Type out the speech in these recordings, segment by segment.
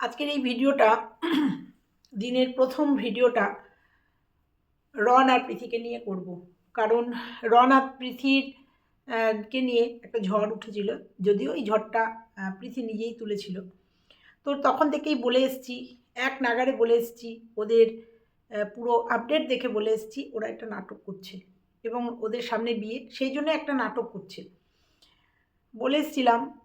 আজকের এই ভিডিওটা দিনের প্রথম ভিডিওটা রন আর পৃথিকে নিয়ে করব। কারণ রন আর পৃথির কে নিয়ে একটা ঝড় উঠেছিল যদিও এই ঝড়টা পৃথি নিজেই তুলেছিল। তো তখন থেকেই বলে এসছি এক নাগারে বলে এসছি ওদের পুরো আপডেট দেখে বলে এসছি ওরা একটা নাটক করছে এবং ওদের সামনে বিয়ে সেই জন্য একটা নাটক করছে। বলে এসছিলাম উম,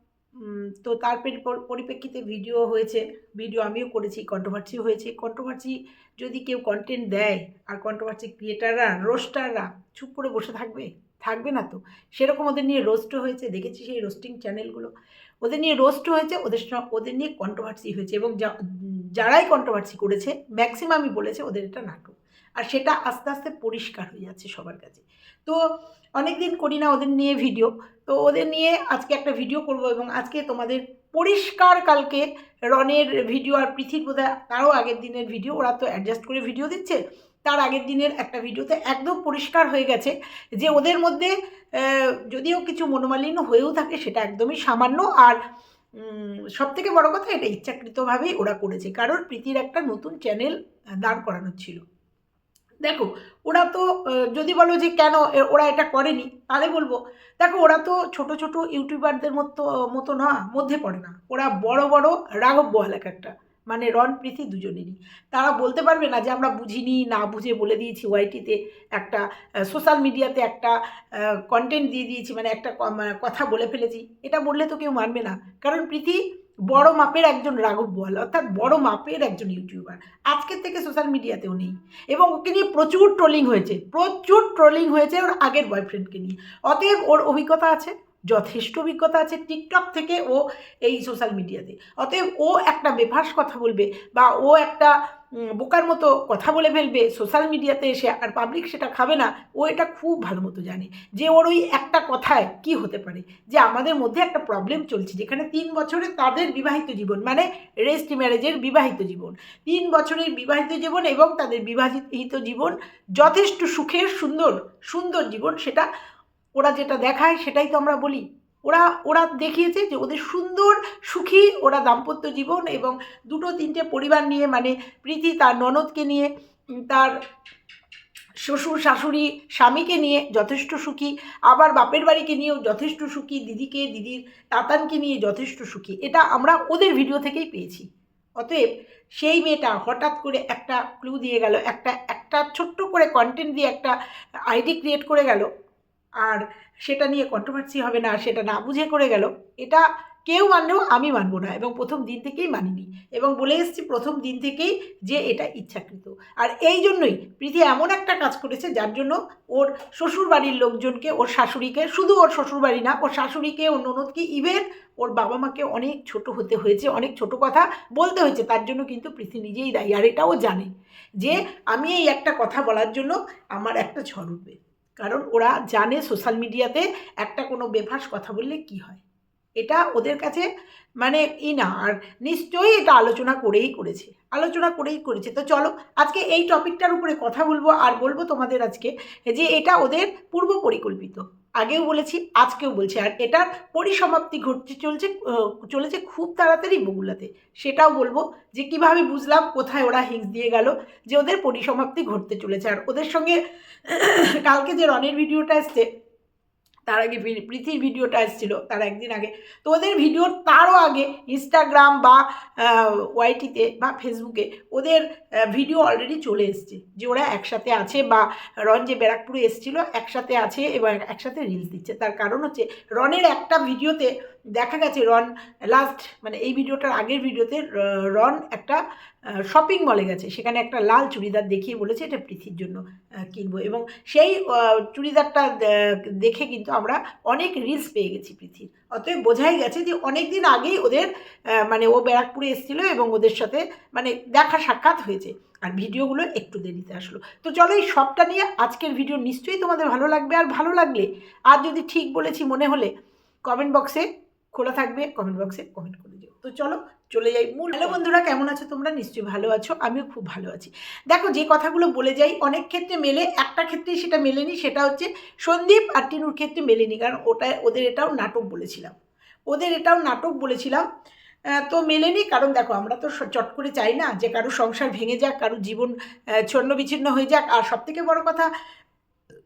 তো তার পর- পরিপ্রেক্ষিতে ভিডিও হয়েছে। ভিডিও আমিও করেছি কন্ট্রোভার্সি হয়েছে। কন্ট্রোভার্সি যদি কেউ কন্টেন্ট দেয়, আর কন্ট্রোভার্সি ক্রিয়েটাররা রোস্টাররা চুপ করে বসে থাকবে থাকবে না তো? সেরকম ওদের নিয়ে রোস্টও হয়েছে, দেখেছি সেই রোস্টিং চ্যানেলগুলো ওদের নিয়ে রোস্ট হয়েছে, ওদের ওদের নিয়ে কন্ট্রোভার্সি হয়েছে এবং যারাই কন্ট্রোভার্সি করেছে ম্যাক্সিমামই বলেছে ওদের এটা নাটক। আর সেটা আস্তে আস্তে পরিষ্কার হয়ে যাচ্ছে সবার কাছে। তো অনেক দিন করি না ওদের নিয়ে ভিডিও তো ওদের নিয়ে আজকে একটা ভিডিও করব এবং আজকে তোমাদের পরিষ্কার কালকে রনের ভিডিও আর পৃথির বোধহয় তারও আগের দিনের ভিডিও ওরা তো অ্যাডজাস্ট করে ভিডিও দিচ্ছে। তার আগের দিনের একটা ভিডিওতে একদম পরিষ্কার হয়ে গেছে যে ওদের মধ্যে যদিও কিছু মনোমালিন্য হয়েও থাকে সেটা একদমই সামান্য আর সব থেকে বড় কথা এটা ইচ্ছাকৃতভাবেই ওরা করেছে। কারণ প্রীতির একটা নতুন চ্যানেল দাঁড় করানো ছিল। দেখো, ওরা তো যদি বলো যে কেন ওরা এটা করেনি, তাহলে বলব, দেখো, ওরা তো ছোট ছোট ইউটিউবারদের মতো মতো না, মধ্যে পড়ে না। ওরা বড় বড় রাঘব বহাল এক একটা মানে রন প্রীতি দুজনেরই। তারা বলতে পারবে না যে আমরা বুঝিনি, না বুঝে বলে দিয়েছি ওয়াইটিতে একটা সোশ্যাল মিডিয়াতে একটা কন্টেন্ট দিয়ে দিয়েছি মানে একটা মানে কথা বলে ফেলেছি। এটা বললে তো কেউ মানবে না। কারণ প্রীতি বড় মাপের একজন রাঘব বল, অর্থাৎ বড় মাপের একজন ইউটিউবার। আজকের থেকে সোশ্যাল মিডিয়াতেও নেই। এবং ওকে নিয়ে প্রচুর ট্রোলিং হয়েছে। প্রচুর ট্রোলিং হয়েছে ওর আগের বয়ফ্রেন্ডকে নিয়ে। অতএব ওর অভিজ্ঞতা আছে? যথেষ্ট অভিজ্ঞতা আছে টিকটক থেকে ও এই সোশ্যাল মিডিয়াতে অতএব ও একটা বেফাস কথা বলবে বা ও একটা বোকার মতো কথা বলে ফেলবে সোশ্যাল মিডিয়াতে এসে আর পাবলিক সেটা খাবে না, ও এটা খুব ভালো মতো জানে যে ওর ওই একটা কথায় কি হতে পারে, যে আমাদের মধ্যে একটা প্রবলেম চলছে, যেখানে তিন বছরে তাদের বিবাহিত জীবন মানে রেস্ট ম্যারেজের বিবাহিত জীবন। তিন বছরের বিবাহিত জীবন এবং তাদের বিবাহিত জীবন যথেষ্ট সুখের, সুন্দর সুন্দর জীবন সেটা ওরা যেটা দেখায় সেটাই তো আমরা বলি। ওরা ওরা দেখিয়েছে যে ওদের সুন্দর, সুখী ওরা দাম্পত্য জীবন এবং দুটো, তিনটে পরিবার নিয়ে মানে প্রীতি তার ননদকে নিয়ে তার শ্বশুর, শাশুড়ি, স্বামীকে নিয়ে যথেষ্ট সুখী, আবার বাপের বাড়িকে নিয়েও যথেষ্ট সুখী, দিদিকে, দিদির তাতানকে নিয়ে যথেষ্ট সুখী। এটা আমরা ওদের ভিডিও থেকেই পেয়েছি। অতএব সেই মেয়েটা হঠাৎ করে একটা ক্লু দিয়ে গেল, একটা একটা ছোট্ট করে কন্টেন্ট দিয়ে একটা আইডি ক্রিয়েট করে গেল। আর সেটা নিয়ে কন্ট্রোভার্সি হবে না, সেটা না বুঝে করে গেল, এটা কেউ মানলেও আমি মানবো না এবং প্রথম দিন থেকেই মানিনি এবং বলে এসেছি প্রথম দিন থেকেই যে এটা ইচ্ছাকৃত। আর এই জন্যই প্রীতি এমন একটা কাজ করেছে যার জন্য ওর শ্বশুর বাড়ির লোকজনকে, ওর শাশুড়িকে, শুধু ওর শ্বশুর বাড়ি না, ওর শাশুড়িকে, ওর ননদকে ইভেন ওর বাবা মাকে অনেক ছোট হতে হয়েছে, অনেক ছোট কথা বলতে হয়েছে, তার জন্য কিন্তু প্রীতি নিজেই দায়ী। আর এটাও জানে যে আমি এই একটা কথা বলার জন্য আমার একটা ঝড় উঠবে। কারণ ওরা জানে সোশ্যাল মিডিয়াতে একটা কোনো বেফাস কথা বললে কি হয়। এটা ওদের কাছে মানে ই না, আর নিশ্চয়ই এটা আলোচনা করেই করেছে, আলোচনা করেই করেছে। তো চলো, আজকে এই টপিকটার উপরে কথা বলব, আর বলব তোমাদের আজকে যে এটা ওদের পূর্ব পরিকল্পিত। আগেও বলেছি, আজকেও বলছি, আর এটার পরিসমাপ্তি ঘটতে চলছে চলেছে খুব তাড়াতাড়ি বগুলাতে সেটাও বলব যে কীভাবে বুঝলাম কোথায় ওরা হিংস দিয়ে গেল যে ওদের পরিসমাপ্তি ঘটতে চলেছে। আর ওদের সঙ্গে কালকে যে রনের ভিডিওটা এসছে তার আগে প্রীতির ভিডিওটা এসেছিল তার একদিন আগে। তো ওদের ভিডিওর তারও আগে ইনস্টাগ্রাম বা ওয়াইটিতে বা ফেসবুকে ওদের ভিডিও অলরেডি চলে এসছে। যে ওরা একসাথে আছে বা রন যে ব্যারাকপুরে এসেছিল একসাথে আছে এবং একসাথে রিলস দিচ্ছে। তার কারণ হচ্ছে রনের একটা ভিডিওতে দেখা গেছে রন লাস্ট মানে এই ভিডিওটার আগের ভিডিওতে রন একটা শপিং মলে গেছে। সেখানে একটা লাল চুড়িদার দেখিয়ে বলেছে, এটা পৃথির জন্য কিনবো। এবং সেই চুড়িদারটা দেখে কিন্তু আমরা অনেক রিলস পেয়ে গেছি পৃথির অতএব বোঝাই গেছে যে অনেক দিন আগেই ওদের মানে ও ব্যারাকপুরে এসেছিল এবং ওদের সাথে মানে দেখা সাক্ষাৎ হয়েছে। আর ভিডিওগুলো একটু দেরিতে আসলো। তো চলো এই সবটা নিয়ে আজকের ভিডিও নিশ্চয়ই তোমাদের ভালো লাগবে। আর ভালো লাগলে, আর যদি ঠিক বলেছি মনে হলে কমেন্ট বক্সে খোলা থাকবে কমেন্ট বক্সে কমেন্ট করে দিও। তো চলো, চলে যাই মূল হ্যালো বন্ধুরা, কেমন আছো তোমরা? নিশ্চয়ই ভালো আছো, আমিও খুব ভালো আছি। দেখো, যে কথাগুলো বলে যাই, অনেক ক্ষেত্রে মেলে, একটা ক্ষেত্রেই সেটা মেলেনি, সেটা হচ্ছে সন্দীপ আর টিনুর ক্ষেত্রে মেলেনি, কারণ ওটা, ওদের এটাও নাটক বলেছিলাম। ওদের এটাও নাটক বলেছিলাম তো মেলেনি, কারণ দেখো, আমরা তো চট করে চাই না যে কারও সংসার ভেঙে যাক, কারও জীবন ছন্ন বিচ্ছিন্ন হয়ে যাক, আর সব থেকে বড় কথা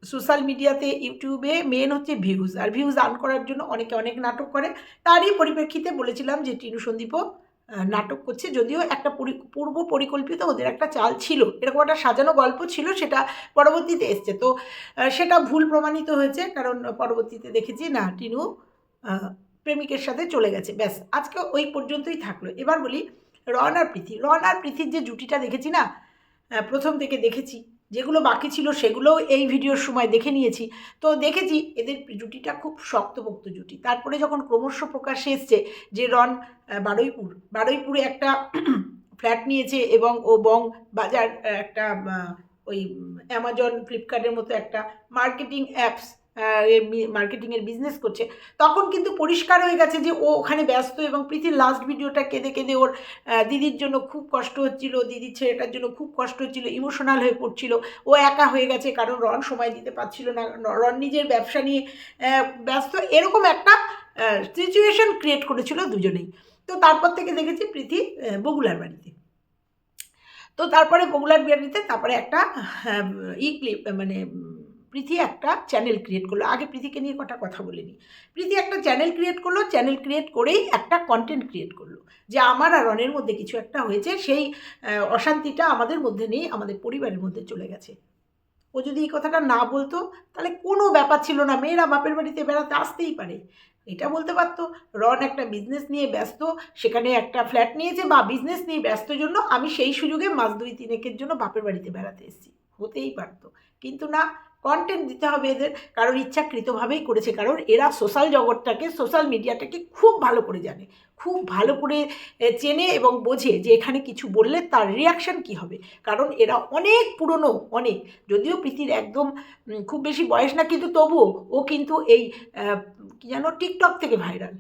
সোশ্যাল মিডিয়াতে, ইউটিউবে মেন হচ্ছে ভিউজ আর ভিউজ আর্ন করার জন্য অনেকে অনেক নাটক করে। তারই পরিপ্রেক্ষিতে বলেছিলাম যে টিনু সন্দীপও নাটক করছে। যদিও একটা পরি- পূর্ব পরিকল্পিত ওদের একটা চাল ছিল। এরকম একটা সাজানো গল্প ছিল, সেটা পরবর্তীতে এসছে। তো সেটা ভুল প্রমাণিত হয়েছে, কারণ পরবর্তীতে দেখেছি, না, টিনু প্রেমিকের সাথে চলে গেছে। ব্যাস, আজকে ওই পর্যন্তই থাকল। এবার বলি রন আর প্রীতি। রন আর প্রীতির যে জুটিটা দেখেছি না প্রথম থেকে দেখেছি। যেগুলো বাকি ছিল সেগুলোও এই ভিডিওর সময় দেখে নিয়েছি। তো দেখেছি এদের জুটিটা খুব শক্তপোক্ত জুটি। তারপরে যখন ক্রমশ প্রকাশ এসছে যে রন বারুইপুর, বারুইপুরে একটা ফ্ল্যাট নিয়েছে এবং ও বং বাজার একটা ওই অ্যামাজন, ফ্লিপকার্টের মতো একটা মার্কেটিং অ্যাপস মার্কেটিংয়ের বিজনেস করছে, তখন কিন্তু পরিষ্কার হয়ে গেছে যে ও ওখানে ব্যস্ত এবং প্রীতির লাস্ট ভিডিওটা কেঁদে কেঁদে ওর দিদির জন্য খুব কষ্ট হচ্ছিল, দিদির ছেলেটার জন্য খুব কষ্ট হচ্ছিল ইমোশনাল হয়ে পড়ছিল। ও একা হয়ে গেছে, কারণ রন সময় দিতে পারছিল না। রন নিজের ব্যবসা নিয়ে ব্যস্ত, এরকম একটা সিচুয়েশন ক্রিয়েট করেছিল দুজনেই। তো তারপর থেকে দেখেছি প্রীতি বগুলার বাড়িতে। তো তারপরে বগুলার বাড়িতে, তারপরে একটা ই ক্লিপ মানে প্রীতি একটা চ্যানেল ক্রিয়েট করল। আগে প্রীতিকে নিয়ে কটা কথা বলিনি। প্রীতি একটা চ্যানেল ক্রিয়েট করল চ্যানেল ক্রিয়েট করেই একটা কন্টেন্ট ক্রিয়েট করল। যে আমার আর রনের মধ্যে কিছু একটা হয়েছে, সেই অশান্তিটা আমাদের মধ্যে নেই, আমাদের পরিবারের মধ্যে চলে গেছে। ও যদি এই কথাটা না বলতো, তাহলে কোনো ব্যাপার ছিল না। মেয়েরা বাপের বাড়িতে বেড়াতে আসতেই পারে। এটা বলতে পারতো, রন একটা বিজনেস নিয়ে ব্যস্ত, সেখানে একটা ফ্ল্যাট নিয়েছে বা বিজনেস নিয়ে ব্যস্ত জন্য আমি সেই সুযোগে মাস দুই তিনেকের জন্য বাপের বাড়িতে বেড়াতে এসেছি। হতেই পারতো। কিন্তু না কন্টেন্ট দিতে হবে এদের, কারোর ইচ্ছাকৃতভাবেই করেছে, কারণ এরা সোশ্যাল জগৎটাকে সোশ্যাল মিডিয়াটাকে খুব ভালো করে জানে, খুব ভালো করে চেনে এবং বোঝে যে এখানে কিছু বললে তার রিয়াকশান কি হবে, কারণ এরা অনেক পুরনো, অনেক, যদিও প্রীতির একদম খুব বেশি বয়স না, কিন্তু তবুও ও কিন্তু এই কী যেন টিকটক থেকে ভাইরাল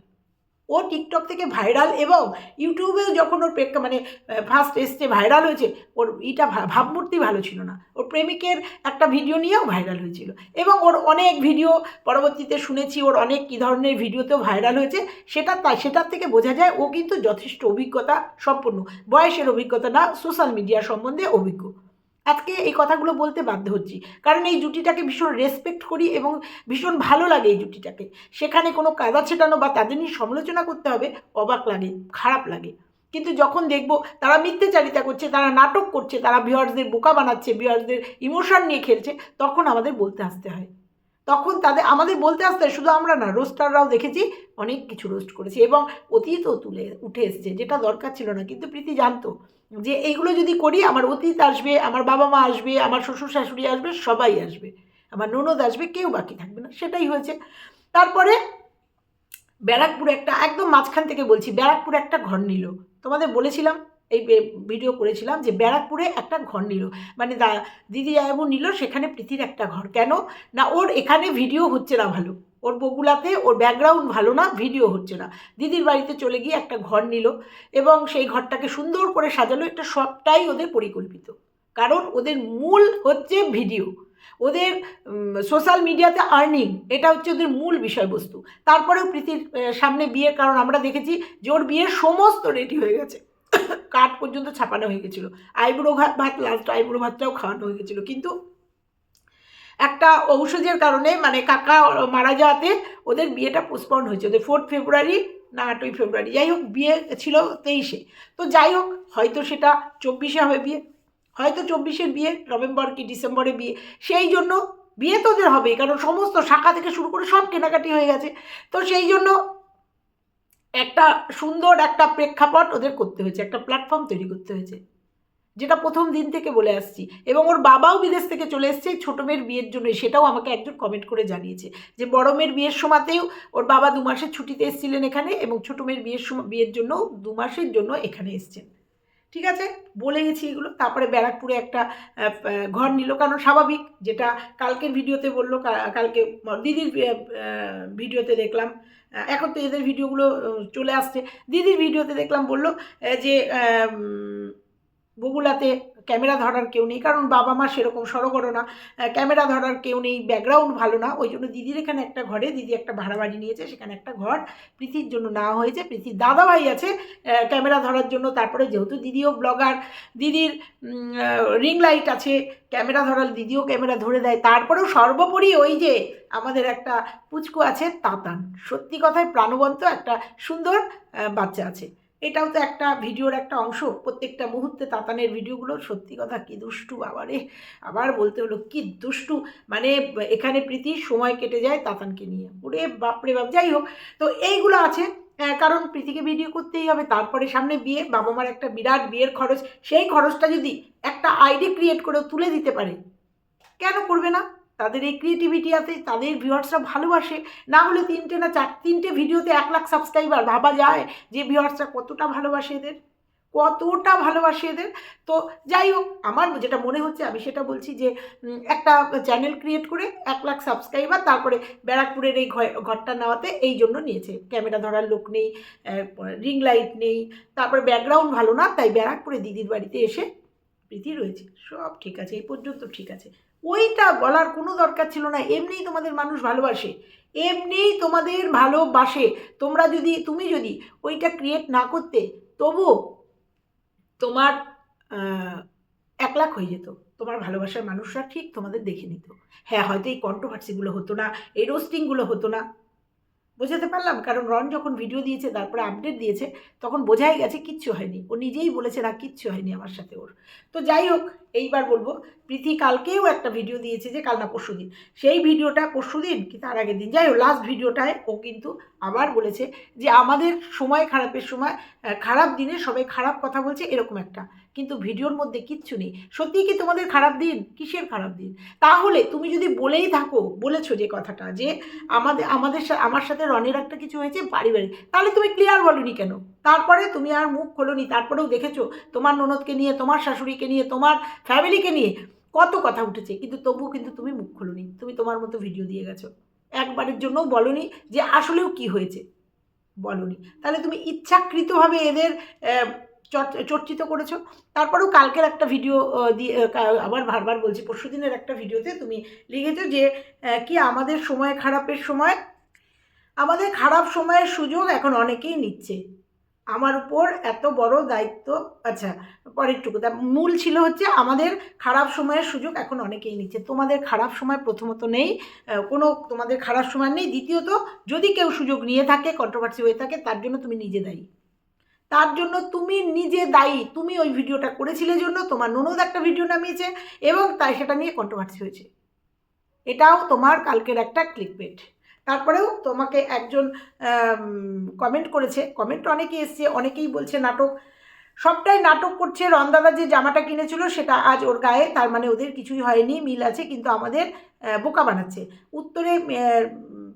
ও টিকটক থেকে ভাইরাল এবং ইউটিউবেও যখন ওর প্রেক্ষা মানে ফার্স্ট এসছে ভাইরাল হয়েছে, ওর ভা- ভাবমূর্তি ভালো ছিল না। ওর প্রেমিকের একটা ভিডিও নিয়েও ভাইরাল হয়েছিল। এবং ওর অনেক ভিডিও পরবর্তীতে শুনেছি, ওর অনেক কী ধরনের ভিডিওতেও ভাইরাল হয়েছে। সেটা তাই, সেটার থেকে বোঝা যায়, ও কিন্তু যথেষ্ট অভিজ্ঞতা সম্পন্ন। বয়সের অভিজ্ঞতা না সোশ্যাল মিডিয়া সম্বন্ধে অভিজ্ঞ। আজকে এই কথাগুলো বলতে বাধ্য হচ্ছি। কারণ এই জুটিটাকে ভীষণ রেসপেক্ট করি এবং ভীষণ ভালো লাগে এই জুটিটাকে। সেখানে কোনো কাদা ছেটানো বা তাদের নিয়ে সমালোচনা করতে হবে, অবাক লাগে, খারাপ লাগে। কিন্তু যখন দেখব তারা মিথ্যেচারিতা করছে, তারা নাটক করছে, তারা ভিওয়ার্সদের বোকা বানাচ্ছে ভিউয়ার্সদের ইমোশন নিয়ে খেলছে, তখন আমাদের বলতে আসতে হয়। তখন তাদের, আমাদের বলতে আসতে হয়, শুধু আমরা না রোস্টাররাও দেখেছি, অনেক কিছু রোস্ট করেছে এবং অতীতও তুলে, উঠে এসছে, যেটা দরকার ছিল না। কিন্তু প্রীতি জানতো যে এইগুলো যদি করি, আমার অতীত আসবে, আমার বাবা মা আসবে, আমার শ্বশুর শাশুড়ি আসবে, সবাই আসবে। আমার ননদ আসবে, কেউ বাকি থাকবে না। সেটাই হয়েছে। তারপরে ব্যারাকপুরে একটা, একদম মাঝখান থেকে বলছি, ব্যারাকপুরে একটা ঘর নিল। তোমাদের বলেছিলাম, এই ভিডিও করেছিলাম যে ব্যারাকপুরে একটা ঘর নিল। মানে দা, দিদি জায়াবু নিল, সেখানে প্রীতির একটা ঘর। কেন? না, ওর এখানে ভিডিও হচ্ছে না ভালো। ওর বগুলাতে ওর ব্যাকগ্রাউন্ড ভালো না ভিডিও হচ্ছে না। দিদির বাড়িতে চলে গিয়ে একটা ঘর নিল এবং সেই ঘরটাকে সুন্দর করে সাজালো, এটা সবটাই ওদের পরিকল্পিত। কারণ ওদের মূল হচ্ছে ভিডিও ওদের সোশ্যাল মিডিয়াতে আর্নিং এটা হচ্ছে ওদের মূল বিষয়বস্তু। তারপরেও প্রীতির সামনে বিয়ের কারণ আমরা দেখেছি যে ওর বিয়ের সমস্ত রেডি হয়ে গেছে। কাঠ পর্যন্ত ছাপানো হয়ে গেছিল। আইবুড়ো ভাত লাস্ট আইবুড়ো ভাতটাও খাওয়ানো হয়ে গেছিল। কিন্তু একটা ঔষধের কারণে মানে কাকা মারা যাওয়াতে ওদের বিয়েটা পোস্টপন্ড হয়েছে। ওদের ফোর্থ ফেব্রুয়ারি না আটই ফেব্রুয়ারি যাই হোক, বিয়ে ছিল তেইশে। তো যাই হোক, হয়তো সেটা চব্বিশে হবে বিয়ে, হয়তো চব্বিশের বিয়ে, নভেম্বর কি ডিসেম্বরে বিয়ে। সেই জন্য বিয়ে তো ওদের হবে কারণ সমস্ত শাখা থেকে শুরু করে সব কেনাকাটি হয়ে গেছে। তো সেই জন্য একটা সুন্দর একটা প্রেক্ষাপট ওদের করতে হয়েছে, একটা প্ল্যাটফর্ম তৈরি করতে হয়েছে। যেটা প্রথম দিন থেকে বলে আসছি। এবং ওর বাবাও বিদেশ থেকে চলে এসছে ছোটো মেয়ের বিয়ের জন্য। সেটাও আমাকে একজন কমেন্ট করে জানিয়েছে যে, বড় মেয়ের বিয়ের সময়তেও ওর বাবা দু মাসের ছুটিতে এসেছিলেন এখানে এবং ছোটো মেয়ের বিয়ের সময়, বিয়ের জন্য দু মাসের জন্য এখানে এসছেন। ঠিক আছে? বলে গেছি এগুলো। তারপরে ব্যারাকপুরে একটা ঘর নিল। কারণ স্বাভাবিক যেটা কালকের ভিডিওতে বলল কালকে দিদির ভিডিওতে দেখলাম। এখন তো এদের ভিডিওগুলো চলে আসছে। দিদির ভিডিওতে দেখলাম বলল যে বগুলাতে ক্যামেরা ধরার কেউ নেই, কারণ বাবা মা সেরকম সড়গড় না। ক্যামেরা ধরার কেউ নেই, ব্যাকগ্রাউন্ড ভালো না, ওই জন্য দিদির এখানে একটা ঘরে, দিদি একটা ভাড়া বাড়ি নিয়েছে, সেখানে একটা ঘর প্রীতির জন্য নেওয়া হয়েছে। প্রীতির দাদা ভাই আছে ক্যামেরা ধরার জন্য, তারপরে যেহেতু দিদিও ব্লগার, দিদির রিং লাইট আছে, ক্যামেরা ধরাল দিদিও ক্যামেরা ধরে দেয়। তারপরেও সর্বোপরি ওই যে আমাদের একটা পুচকু আছে, তাতান। সত্যি কথায় প্রাণবন্ত একটা সুন্দর বাচ্চা আছে। এটাও তো একটা ভিডিওর একটা অংশ। প্রত্যেকটা মুহূর্তে তাতানের ভিডিওগুলো, সত্যি কথা কি দুষ্টু আবারে আবার বলতে হলো, কি দুষ্টু। মানে এখানে প্রীতির সময় কেটে যায় তাতানকে নিয়ে। ওরে বাপরে বাপ, যাই হোক। তো এইগুলো আছে। কারণ প্রীতিকে ভিডিও করতেই হবে, তারপরে সামনে বিয়ে বাবা মার একটা বিরাট বিয়ের খরচ। সেই খরচটা যদি একটা আইডি ক্রিয়েট করে তুলে দিতে পারে, কেন করবে না? তাদের এই ক্রিয়েটিভিটি আছে, তাদের ভিউয়ার্সরা ভালোবাসে, না হলে তিনটে না চার, তিনটে ভিডিওতে এক লাখ সাবস্ক্রাইবার ভাবা যায় যে ভিউয়ার্সরা কতটা ভালোবাসে এদের, কতটা ভালোবাসে এদের। তো যাই হোক, আমার যেটা মনে হচ্ছে, আমি সেটা বলছি যে একটা চ্যানেল ক্রিয়েট করে এক লাখ সাবস্ক্রাইবার তারপরে ব্যারাকপুরের এই ঘর- ঘরটা নেওয়াতে এই জন্য নিয়েছে। ক্যামেরা ধরার লোক নেই রিং লাইট নেই, তারপরে ব্যাকগ্রাউন্ড ভালো না, তাই ব্যারাকপুরে দিদির বাড়িতে এসে প্রীতি রয়েছে। সব ঠিক আছে, এই পর্যন্ত ঠিক আছে। ওইটা বলার কোনো দরকার ছিল না, এমনিই তোমাদের মানুষ ভালোবাসে, এমনিই তোমাদের ভালোবাসে। তোমরা যদি, তুমি যদি ওইটা ক্রিয়েট না করতে তবুও তোমার এক লাখ হয়ে যেত। তোমার ভালোবাসার মানুষরা ঠিক তোমাদের দেখে নিত। হ্যাঁ হয়তো এই কন্ট্রোভার্সিগুলো হতো না, এই রোস্টিংগুলো হতো না। বোঝাতে পারলাম, কারণ রন যখন ভিডিও দিয়েছে, তারপরে আপডেট দিয়েছে, তখন বোঝাই গেছে কিচ্ছু হয়নি। ও নিজেই বলেছে না, কিচ্ছু হয়নি আমার সাথে ওর। তো যাই হোক এইবার বলব, প্রীতি কালকেও একটা ভিডিও দিয়েছে যে কাল না পরশু দিন। সেই ভিডিওটা পরশু দিন কি তার আগের দিন? যাই হোক লাস্ট ভিডিওটায় ও কিন্তু আবার বলেছে যে আমাদের সময় খারাপের সময় খারাপ দিনে সবাই খারাপ কথা বলছে এরকম একটা। কিন্তু ভিডিওর মধ্যে কিচ্ছু নেই। সত্যিই কি তোমাদের খারাপ দিন? কিসের খারাপ দিন? তাহলে তুমি যদি বলেই থাকো, বলেছ যে কথাটা যে আমাদের আমাদের আমার সাথে রনের একটা কিছু হয়েছে পারিবারিক, তাহলে তুমি ক্লিয়ার বলনি কেন? তারপরে তুমি আর মুখ খোলোনি, তারপরেও দেখেছ তোমার ননদকে নিয়ে, তোমার শাশুড়িকে নিয়ে, তোমার ফ্যামিলিকে নিয়ে কত কথা উঠেছে, কিন্তু তবুও কিন্তু তুমি মুখ খোলোনি, তুমি তোমার মতো ভিডিও দিয়ে গেছো। একবারের জন্যও বলনি যে আসলেও কি হয়েছে, বলনি। তাহলে তুমি ইচ্ছাকৃতভাবে এদের চর্চিত করেছ। তারপরেও কালকের একটা ভিডিও দিয়ে আবার বারবার বলছি পরশু দিনের একটা ভিডিওতে তুমি লিখেছো যে কি আমাদের সময় খারাপের সময়? আমাদের খারাপ সময়ের সুযোগ এখন অনেকেই নিচ্ছে। আমার উপর এত বড় দায়িত্ব আচ্ছা পরেরটুকু, তা মূল ছিল হচ্ছে আমাদের খারাপ সময়ের সুযোগ এখন অনেকেই নিচ্ছে। তোমাদের খারাপ সময় প্রথমত নেই কোনো তোমাদের খারাপ সময় নেই। দ্বিতীয়ত, যদি কেউ সুযোগ নিয়ে থাকে কন্ট্রোভার্সি হয়ে থাকে, তার জন্য তুমি নিজে দায়ী। তার জন্য তুমি নিজে দায়ী। তুমি ওই ভিডিওটা করেছিলে জন্য তোমার ননদ একটা ভিডিও নামিয়েছে এবং তাই সেটা নিয়ে কন্ট্রোভার্সি হয়েছে। এটাও তোমার কালকের একটা ক্লিকবেট তারপরেও তোমাকে একজন কমেন্ট করেছে। কমেন্ট অনেকেই এসছে, অনেকেই বলছে নাটক। সবটাই নাটক করছে রন্দাদা যে জামাটা কিনেছিল সেটা আজ ওর গায়ে, তার মানে ওদের কিছুই হয়নি, মিল আছে, কিন্তু আমাদের বোকা বানাচ্ছে। উত্তরে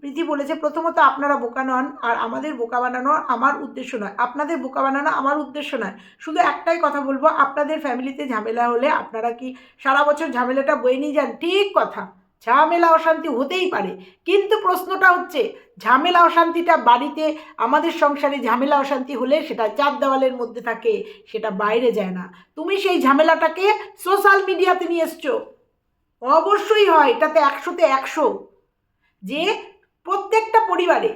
প্রীতি বলেছে, প্রথমত আপনারা বোকা নন, আর আমাদের বোকা বানানো আমার উদ্দেশ্য নয়। আপনাদের বোকা বানানো আমার উদ্দেশ্য নয়। শুধু একটাই কথা বলব, আপনাদের ফ্যামিলিতে ঝামেলা হলে আপনারা কি সারা বছর ঝামেলাটা বয়ে নিয়ে যান? ঠিক কথা। ঝামেলা অশান্তি হতেই পারে। কিন্তু প্রশ্নটা হচ্ছে, ঝামেলা অশান্তিটা বাড়িতে আমাদের সংসারে ঝামেলা অশান্তি হলে সেটা চার দেওয়ালের মধ্যে থাকে, সেটা বাইরে যায় না। তুমি সেই ঝামেলাটাকে সোশ্যাল মিডিয়াতে নিয়ে এসছো। অবশ্যই হয়, এটাতে একশোতে একশো। যে প্রত্যেকটা পরিবারে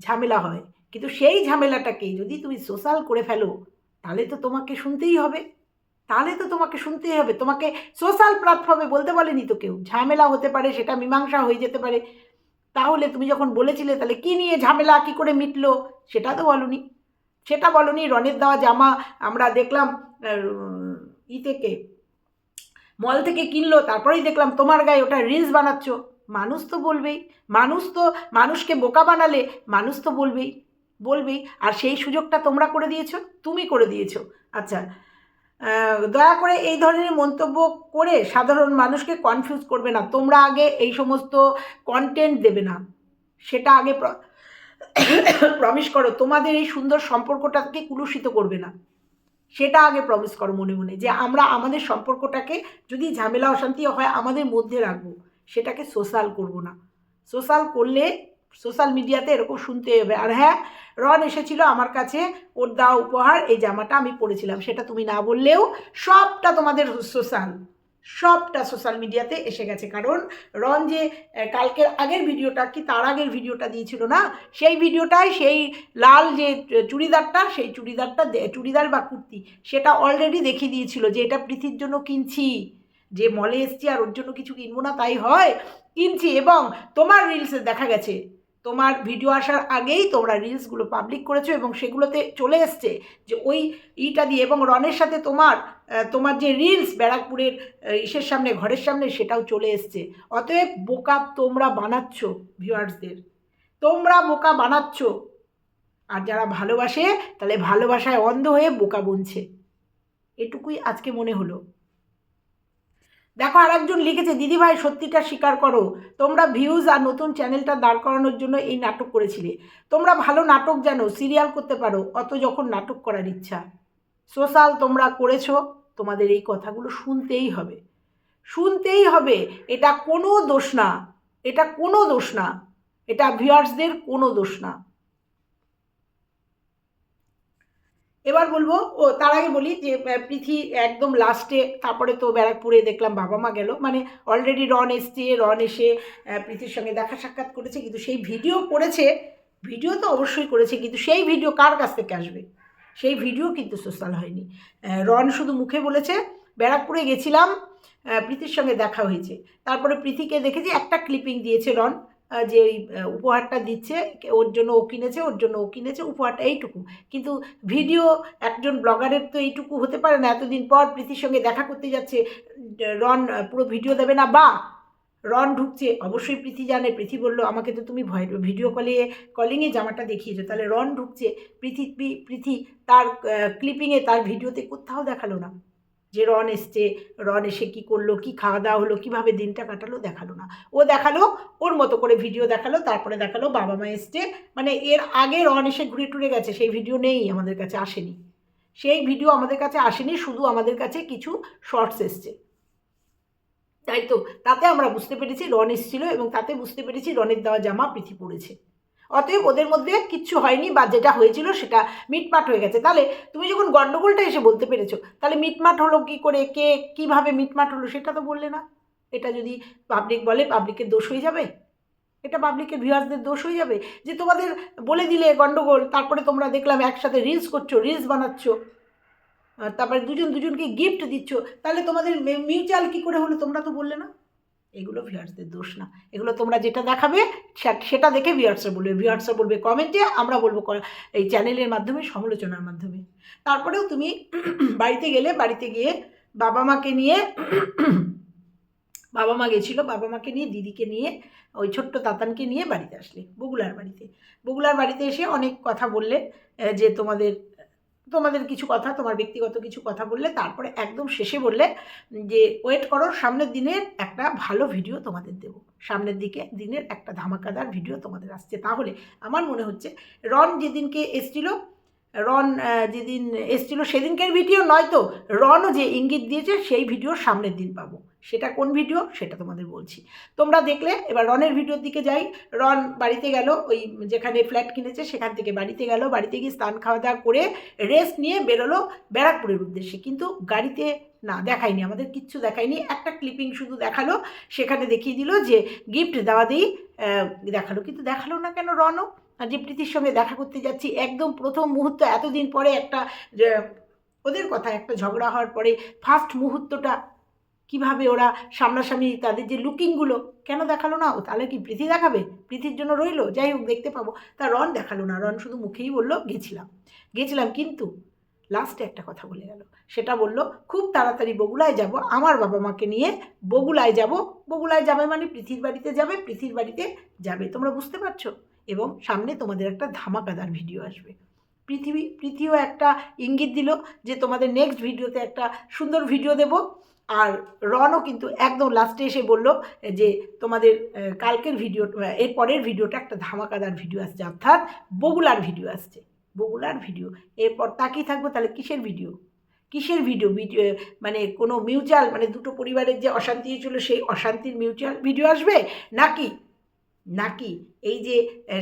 ঝামেলা হয়, কিন্তু সেই ঝামেলাটাকে যদি তুমি সোশ্যাল করে ফেলো, তাহলে তো তোমাকে শুনতেই হবে। তাহলে তো তোমাকে শুনতেই হবে। তোমাকে সোশ্যাল প্ল্যাটফর্মে বলতে বলেনি তো কেউ? ঝামেলা হতে পারে, সেটা মীমাংসা হয়ে যেতে পারে। তাহলে তুমি যখন বলেছিলে, তাহলে কি নিয়ে ঝামেলা, কি করে মিটলো? সেটা তো বলনি। সেটা বলনি রনের দেওয়া জামা আমরা দেখলাম ই থেকে মল থেকে কিনলো, তারপরেই দেখলাম তোমার গায়ে ওটা রিলস বানাচ্ছ। মানুষ তো বলবেই। মানুষ তো, মানুষকে বোকা বানালে মানুষ তো বলবেই বলবেই। আর সেই সুযোগটা তোমরা করে দিয়েছ, তুমি করে দিয়েছ। আচ্ছা দয়া করে এই ধরনের মন্তব্য করে সাধারণ মানুষকে কনফিউজ করবে না। তোমরা আগে এই সমস্ত কন্টেন্ট দেবে না। সেটা আগে প্রমিস করো, তোমাদের এই সুন্দর সম্পর্কটাকে কুলুষিত করবে না। সেটা আগে প্রমিস করো মনে মনে যে আমরা আমাদের সম্পর্কটাকে যদি ঝামেলা, অশান্তি হয় আমাদের মধ্যে রাখব। সেটাকে সোশ্যাল করব না। সোশ্যাল করলে সোশ্যাল মিডিয়াতে এরকম শুনতে হবে। আর হ্যাঁ রন এসেছিল আমার কাছে, ওর দেওয়া উপহার, এই জামাটা আমি পরেছিলাম, সেটা তুমি না বললেও সবটা তোমাদের সোশ্যাল, সবটা সোশ্যাল মিডিয়াতে এসে গেছে। কারণ রন যে কালকের আগের ভিডিওটা কি তার আগের ভিডিওটা দিয়েছিল না? সেই ভিডিওটায় সেই লাল যে চুড়িদারটা, সেই চুড়িদারটা চুড়িদার বা কুর্তি, সেটা অলরেডি দেখিয়ে দিয়েছিল যে এটা প্রীতির জন্য কিনছি। যে মলে এসছি আর ওর জন্য কিছু কিনবো না, তাই হয়, কিনছি। এবং তোমার রিলসে দেখা গেছে তোমার ভিডিও আসার আগেই তোমরা রিলসগুলো পাবলিক করেছ এবং সেগুলোতে চলে এসছে যে ওই ইটা দিয়ে এবং রনের সাথে তোমার তোমার যে রিলস ব্যারাকপুরের ইসের সামনে, ঘরের সামনে সেটাও চলে এসছে। অতএব বোকা তোমরা বানাচ্ছ ভিউয়ার্সদের তোমরা বোকা বানাচ্ছ। আর যারা ভালোবাসে, তাহলে ভালোবাসায় অন্ধ হয়ে বোকা বুনছে। এটুকুই আজকে মনে হলো। দেখো আর একজন লিখেছে দিদিভাই সত্যিটা স্বীকার করো। তোমরা ভিউজ আর নতুন চ্যানেলটা দাঁড় করানোর জন্য এই নাটক করেছিলে। তোমরা ভালো নাটক জানো সিরিয়াল করতে পারো, অত যখন নাটক করার ইচ্ছা। সোশ্যাল তোমরা করেছ, তোমাদের এই কথাগুলো শুনতেই হবে। শুনতেই হবে, এটা কোনো দোষ না। এটা কোনো দোষ না। এটা ভিউয়ার্সদের কোনো দোষ না। এবার বলব, ও তার আগে বলি যে পৃথি একদম লাস্টে তারপরে তো ব্যারাকপুরে দেখলাম বাবা মা গেল। মানে অলরেডি রন এসছে, রন এসে পৃথির সঙ্গে দেখা সাক্ষাৎ করেছে। কিন্তু সেই ভিডিও করেছে ভিডিও তো অবশ্যই করেছে, কিন্তু সেই ভিডিও কার কাছ থেকে আসবে? সেই ভিডিও কিন্তু সোশ্যাল হয়নি। রন শুধু মুখে বলেছে, ব্যারাকপুরে গেছিলাম প্রীতির সঙ্গে দেখা হয়েছে। তারপরে প্রীতিকে দেখেছি একটা ক্লিপিং দিয়েছে রন। যে উপহারটা দিচ্ছে ওর জন্য ও কিনেছে, ওর জন্য ও কিনেছে, উপহারটা এইটুকু। কিন্তু ভিডিও একজন ব্লগারের তো এইটুকু হতে পারে না। এতদিন পর প্রীতির সঙ্গে দেখা করতে যাচ্ছে রন পুরো ভিডিও দেবে না, বা রন ঢুকছে, অবশ্যই প্রীতি জানে। প্রীতি বলল, আমাকে তো তুমি ভয়, ভিডিও কলে কলিংয়ে জামাটা দেখিয়েছো। তাহলে রন ঢুকছে, প্রীতি প্রীতি তার ক্লিপিংয়ে তার ভিডিওতে কোথাও দেখাল না। যে রন এসছে, রন এসে কী করল, কি খাওয়া দাওয়া হলো, কীভাবে দিনটা কাটালো দেখাল না। ও দেখাল, ওর মতো করে ভিডিও দেখাল, তারপরে দেখাল বাবা মা এসছে। মানে এর আগে রন এসে ঘুরে টুরে গেছে, সেই ভিডিও নেই আমাদের কাছে আসেনি। সেই ভিডিও আমাদের কাছে আসেনি, শুধু আমাদের কাছে কিছু শর্টস এসছে। তাই তো, তাতে আমরা বুঝতে পেরেছি রন এসেছিল এবং তাতে বুঝতে পেরেছি রনের দেওয়া জামা পৃথি পড়েছে। অতএব ওদের মধ্যে কিচ্ছু হয়নি বা যেটা হয়েছিল সেটা মিটমাট হয়ে গেছে। তাহলে তুমি যখন গণ্ডগোলটা এসে বলতে পেরেছ, তাহলে মিটমাট হলো কি করে? কে কীভাবে মিটমাট হলো সেটা তো বললে না। এটা যদি পাবলিক বলে পাবলিকের দোষ হয়ে যাবে। এটা পাবলিকের ভিউয়ার্সদের দোষ হয়ে যাবে যে তোমাদের বলে দিলে গণ্ডগোল তারপরে তোমরা দেখলাম একসাথে রিলস করছ রিলস বানাচ্ছ তারপরে দুজন দুজনকে গিফট দিচ্ছ, তাহলে তোমাদের মিউচুয়াল কী করে হলো তোমরা তো বললে না। এগুলো ভিউয়ার্সদের দোষ না। এগুলো তোমরা যেটা দেখাবে সেটা দেখে ভিউয়ার্সরা বলবে। ভিউয়ার্সরা বলবে কমেন্টে আমরা বলব এই চ্যানেলের মাধ্যমে, সমালোচনার মাধ্যমে। তারপরেও তুমি বাড়িতে গেলে, বাড়িতে গিয়ে বাবা মাকে নিয়ে বাবা মা গেছিল, বাবা মাকে নিয়ে, দিদিকে নিয়ে, ওই ছোট্ট তাতানকে নিয়ে বাড়িতে আসলে, বগুলার বাড়িতে। বগুলার বাড়িতে এসে অনেক কথা বললে যে তোমাদের তোমাদের কিছু কথা, তোমার ব্যক্তিগত কিছু কথা বললে, তারপরে একদম শেষে বললে যে ওয়েট করো, সামনের দিনের একটা ভালো ভিডিও তোমাদের দেব। সামনের দিকে দিনের একটা ধামাকাদার ভিডিও তোমাদের আসছে। তাহলে আমার মনে হচ্ছে, রন যেদিনকে এসছিল, রন যেদিন এসছিল, সেদিনকের ভিডিও নয় তো, রনও যে ইঙ্গিত দিয়েছে, সেই ভিডিও সামনের দিন পাবো। সেটা কোন ভিডিও সেটা তোমাদের বলছি। তোমরা দেখলে, এবার রনের ভিডিওর দিকে যাই। রন বাড়িতে গেল, ওই যেখানে ফ্ল্যাট কিনেছে, সেখান থেকে বাড়িতে গেল। বাড়িতে গিয়ে স্নান খাওয়া দাওয়া করে রেস্ট নিয়ে বেরোলো ব্যারাকপুরের উদ্দেশ্যে। কিন্তু গাড়িতে না দেখায়নি, আমাদের কিচ্ছু দেখায়নি। একটা ক্লিপিং শুধু দেখাল, সেখানে দেখিয়ে দিল যে গিফট দেওয়া দিই। দেখাল, কিন্তু দেখাল না কেন রনও? আর যে প্রীতির সঙ্গে দেখা করতে যাচ্ছি, একদম প্রথম মুহূর্ত, এতদিন পরে একটা ওদের কথা একটা ঝগড়া হওয়ার পরে ফার্স্ট মুহূর্তটা কীভাবে ওরা সামনাসামনি তাদের যে লুকিংগুলো কেন দেখাল না? ও তাহলে কি প্রীতি দেখাবে? প্রীতির জন্য রইল? যাই হোক, দেখতে পাবো। তা রন দেখাল না। রন শুধু মুখেই বলল, গেছিলাম। গেছিলাম কিন্তু লাস্টে একটা কথা বলে গেল। সেটা বলল, খুব তাড়াতাড়ি বগুলায় যাব। আমার বাবা মাকে নিয়ে বগুলায় যাব। বগুলায় যাবে মানে পৃথির বাড়িতে যাবে পৃথির বাড়িতে যাবে। তোমরা বুঝতে পারছ? এবং সামনে তোমাদের একটা ধামাকাদার ভিডিও আসবে। পৃথিবী পৃথিবীও একটা ইঙ্গিত দিল যে তোমাদের নেক্সট ভিডিওতে একটা সুন্দর ভিডিও দেব। আর রনও কিন্তু একদম লাস্টে এসে বলল যে, তোমাদের কালকের ভিডিও এর পরের ভিডিওটা একটা ধামাকাদার ভিডিও আসছে, অর্থাৎ বগুলার ভিডিও আসছে। বগুলার ভিডিও এরপর তাকিয়ে থাকব, তাহলে কিসের ভিডিও কিসের ভিডিও ভিডিও মানে কোনো মিউচুয়াল মানে দুটো পরিবারের যে অশান্তি হয়েছিল, সেই অশান্তির মিউচুয়াল ভিডিও আসবে? নাকি? নাকি? এই যে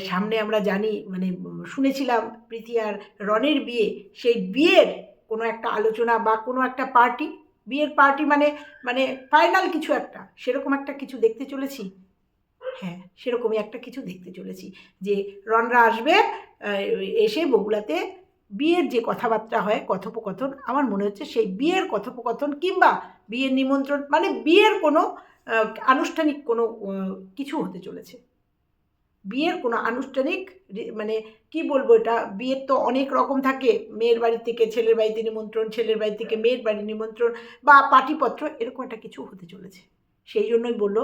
সামনে আমরা জানি মানে শুনেছিলাম প্রীতি আর রনের বিয়ে, সেই বিয়ের কোনো একটা আলোচনা বা কোনো একটা পার্টি বিয়ের পার্টি মানে মানে ফাইনাল কিছু একটা, সেরকম একটা কিছু দেখতে চলেছি? হ্যাঁ সেরকমই একটা কিছু দেখতে চলেছি। যে রনরা আসবে এসে বগুলাতে বিয়ের যে কথাবার্তা হয়, কথোপকথন, আমার মনে হচ্ছে সেই বিয়ের কথোপকথন কিংবা বিয়ের নিমন্ত্রণ মানে বিয়ের কোনো আনুষ্ঠানিক কোনো কিছু হতে চলেছে। বিয়ের কোনো আনুষ্ঠানিক মানে কি বলব এটা? বিয়ের তো অনেক রকম থাকে। মেয়ের বাড়ি থেকে ছেলের বাড়িতে নিমন্ত্রণ, ছেলের বাড়ি থেকে মেয়ের বাড়ি নিমন্ত্রণ বা পাটিপত্র এরকম একটা কিছু হতে চলেছে। সেই জন্যই বলল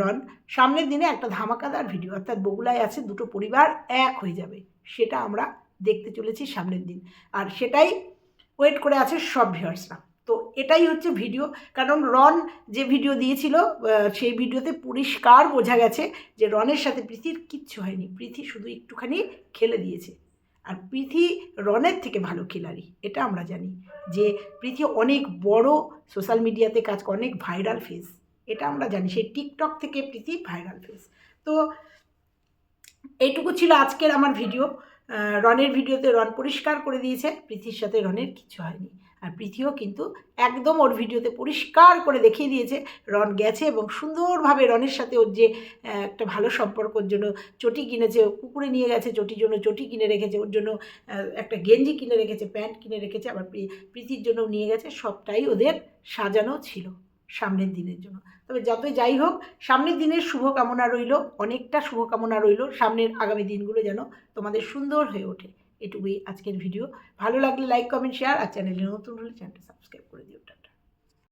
রন, সামনের দিনে একটা ধামাকাদার ভিডিও অর্থাৎ বগুলায় আছে, দুটো পরিবার এক হয়ে যাবে। সেটা আমরা দেখতে চলেছি সামনের দিন। আর সেটাই ওয়েট করে আছে সব ভিউয়ার্সরা তো এটাই হচ্ছে ভিডিও কারণ রন যে ভিডিও দিয়েছিল সেই ভিডিওতে পরিষ্কার বোঝা গেছে যে রনের সাথে প্রীতির কিচ্ছু হয়নি। প্রীতি শুধু একটুখানি খেলে দিয়েছে। আর প্রীতি রনের থেকে ভালো খেলারি এটা আমরা জানি। যে প্রীতি অনেক বড় সোশ্যাল মিডিয়াতে কাজ করে, অনেক ভাইরাল ফেস এটা আমরা জানি। সেই টিকটক থেকে প্রীতি ভাইরাল ফেস তো এইটুকু ছিল আজকের আমার ভিডিও রনের ভিডিওতে রন পরিষ্কার করে দিয়েছে। প্রীতির সাথে রনের কিছু হয়নি। আর প্রীতিও কিন্তু একদম ওর ভিডিওতে পরিষ্কার করে দেখিয়ে দিয়েছে। রন গেছে এবং সুন্দরভাবে রনের সাথে ওর যে একটা ভালো সম্পর্ক, ওর জন্য চটি কিনেছে কুকুরে নিয়ে গেছে চটির জন্য, চটি কিনে রেখেছে, ওর জন্য একটা গেঞ্জি কিনে রেখেছে, প্যান্ট কিনে রেখেছে, আবার প্রী- প্রীতির জন্য নিয়ে গেছে, সবটাই ওদের সাজানো ছিল সামনের দিনের জন্য। তবে যতই যাই হোক, সামনের দিনের শুভকামনা রইল, অনেকটা শুভকামনা রইল, সামনের আগামী দিনগুলো যেন তোমাদের সুন্দর হয়ে ওঠে। এটুকুই আজকের ভিডিও ভালো লাগলে লাইক কমেন্ট শেয়ার আর চ্যানেলে নতুন হলে চ্যানেলটা সাবস্ক্রাইব করে দিও